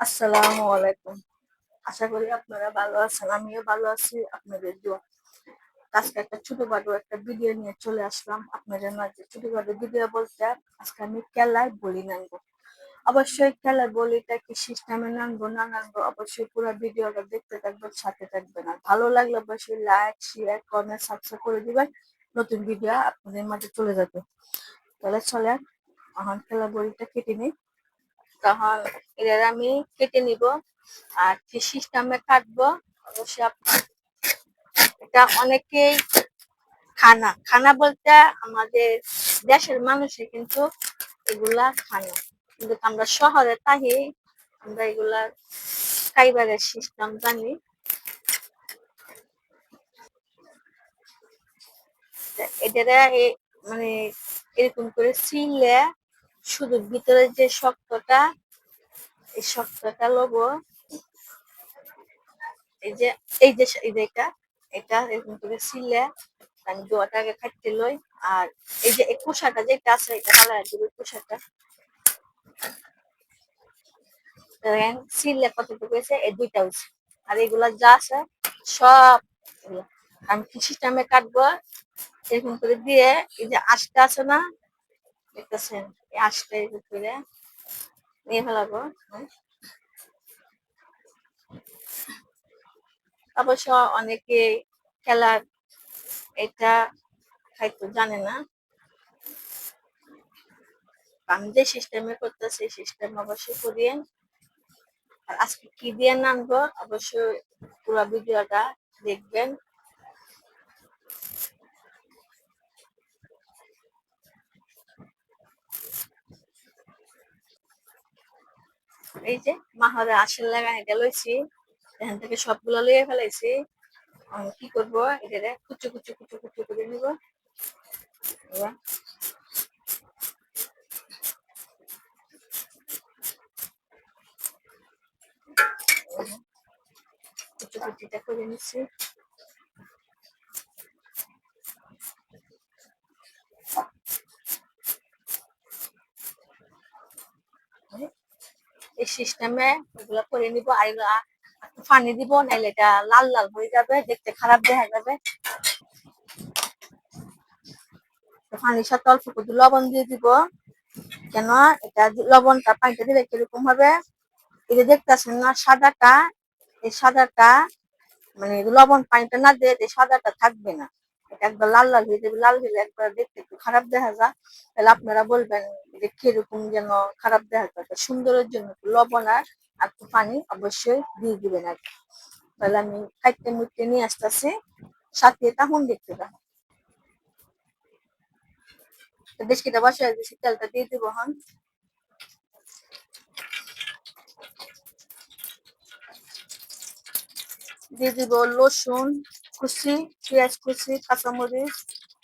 আসসালামু আলাইকুম। আশা করি আপনারা ভালো আছেন, আমিও ভালো আছি, আপনাদের দোয়া। আজকে একটা ছোটখাটো একটা ভিডিও নিয়ে চলে আসলাম। আপনাদের মাঝে ছোটখাটো ভিডিও বলতে আজকে আমি খেলায় বলি নানবো অবশ্যই খেলার বলিটা কি সিস্টেমে নানবো না নানবো অবশ্যই পুরো ভিডিওটা দেখতে থাকবেন, সাথে থাকবেন। আর ভালো লাগলে অবশ্যই লাইক শেয়ার কমেন্ট সাবস্ক্রাইব করে দিবেন। নতুন ভিডিও আপনাদের মাঝে চলে যাবে। তাহলে চলেন, এখন খেলার বলিটা কেটে নিই। তখন এদের আমি কেটে নিব আর কি সিস্টেমে কাটবো। অবশ্যই এটা অনেকেই খানা। খানা বলতে আমাদের দেশের মানুষে কিন্তু এগুলা খানা। কিন্তু আমরা শহরে থাকি, আমরা এগুলা খাইবারের সিস্টেম জানি। তা এটারা মানে এরকম করে ছিলে শুধু ভিতরে যে শক্তটা, এই শক্তটা লব। এই যে এই যে এই যে এটা এটা এরকম করে ছিলে, আমি দোয়াটাকে কাটতে লই। আর এই যে কুসাটা যেটা আছে, এটা কালার দিব দেখেন, ছিলে কতটুকু হয়েছে? এই দুইটা আর এগুলা যা আছে, সব। আমি কি সিস্টেমে কাটবো? এরকম করে দিয়ে, এই যে আঁশটা আছে না দেখতেছেন এরকম করে নিয়ে ফেলাবো। অবশ্য অনেকে খেলার এটা হয়তো জানে না। আমি যে সিস্টেমে করতেছি সিস্টেম অবশ্যই করিয়েন আর আজকে কি দিয়ে নামবো? অবশ্যই পুরো ভিডিওটা দেখবেন। এই যে মাহরে আসল লাগা এটা এখান থেকে সবগুলো লইয়া ফেলাইছি। কি করব? এটা কুচু কুচু কুচু কুচু করে নিব। কুচু কুচিটা করে নিচ্ছি। এই সিস্টেমে এগুলো করে নিব, আর এগুলো পানি দিব নাহলে এটা লাল লাল হয়ে যাবে, দেখতে খারাপ দেখা যাবে। পানির সাথে অল্প একটু লবণ দিয়ে দিব। কেন? এটা লবণটা পানিটা দিলে কীরকম হবে? এই যে দেখতেছেন না, সাদাটা, এই সাদাটা মানে লবণ পানিটা না দিয়ে সাদাটা থাকবে না। এটা একবার লাল লাল হয়ে যাবে, লাল হলে একবার দেখতে একটু খারাপ দেখা যায় তাহলে আপনারা বলবেন যে কীরকম যেন খারাপ দেখা যায় সুন্দরের জন্য লবণ আর একটু পানি অবশ্যই দিয়ে দিবেন আর। তাহলে আমি খাইতে মুইতে নিয়ে আসতেছি। সাথে তখন দেখতে পাবেন তো বেশ কিটা বসায় দিয়েছি তেলটা দিয়ে দিব হন দিয়ে দিব রসুন কুচি, পেঁয়াজ কুচি, কাঁচামরিচ,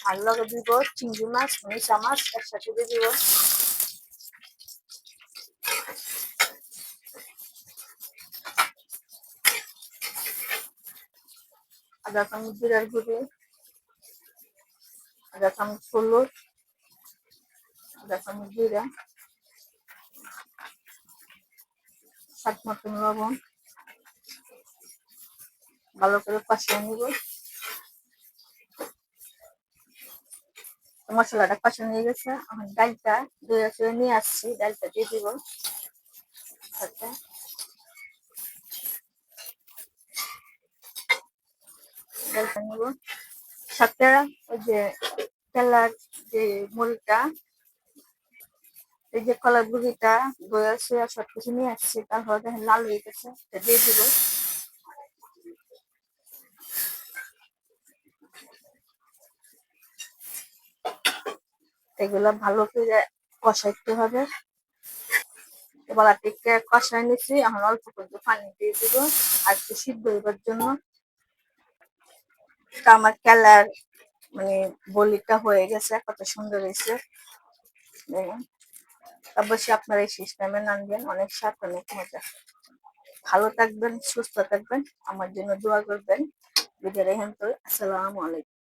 আর লগে দিব চিংড়ি মাছ মিশা মাছ, একসাথে দিয়ে দিব। আদা চামচ জিরার গুঁড়ি, আদা চামচ হলুদ জিরা সাত মতন লবণ, ভালো করে কষিয়ে নিব। মশলাটা কষানো হয়ে গেছে। আমার ডালটা দুই নিয়ে আসছি। ডালটা দিয়ে দিব। ডালটা নিব সাথে ওই যে তেলার যে মুড়িটা এই যে কলার গুঁড়িটা দই আছে আর সব কিছু নিয়ে আসছি তারপর দেখেন লাল হয়ে গেছে দিয়ে দিব এগুলো ভালো করে কষাইতে হবে এবার টিকে কষাই নিচ্ছি এখন অল্প করে পানি দিয়ে দিব আর একটু সিদ্ধ হইবার জন্য তো আমার খেলার মানে বলিটা হয়ে গেছে, কত সুন্দর হয়েছে। অবশ্যই আপনারা এই সিস্টেমে নামবেন, অনেক স্বাদ, অনেক মজা। ভালো থাকবেন, সুস্থ থাকবেন, আমার জন্য দোয়া করবেন। বিদায়, রেহেন তো আসসালামু আলাইকুম।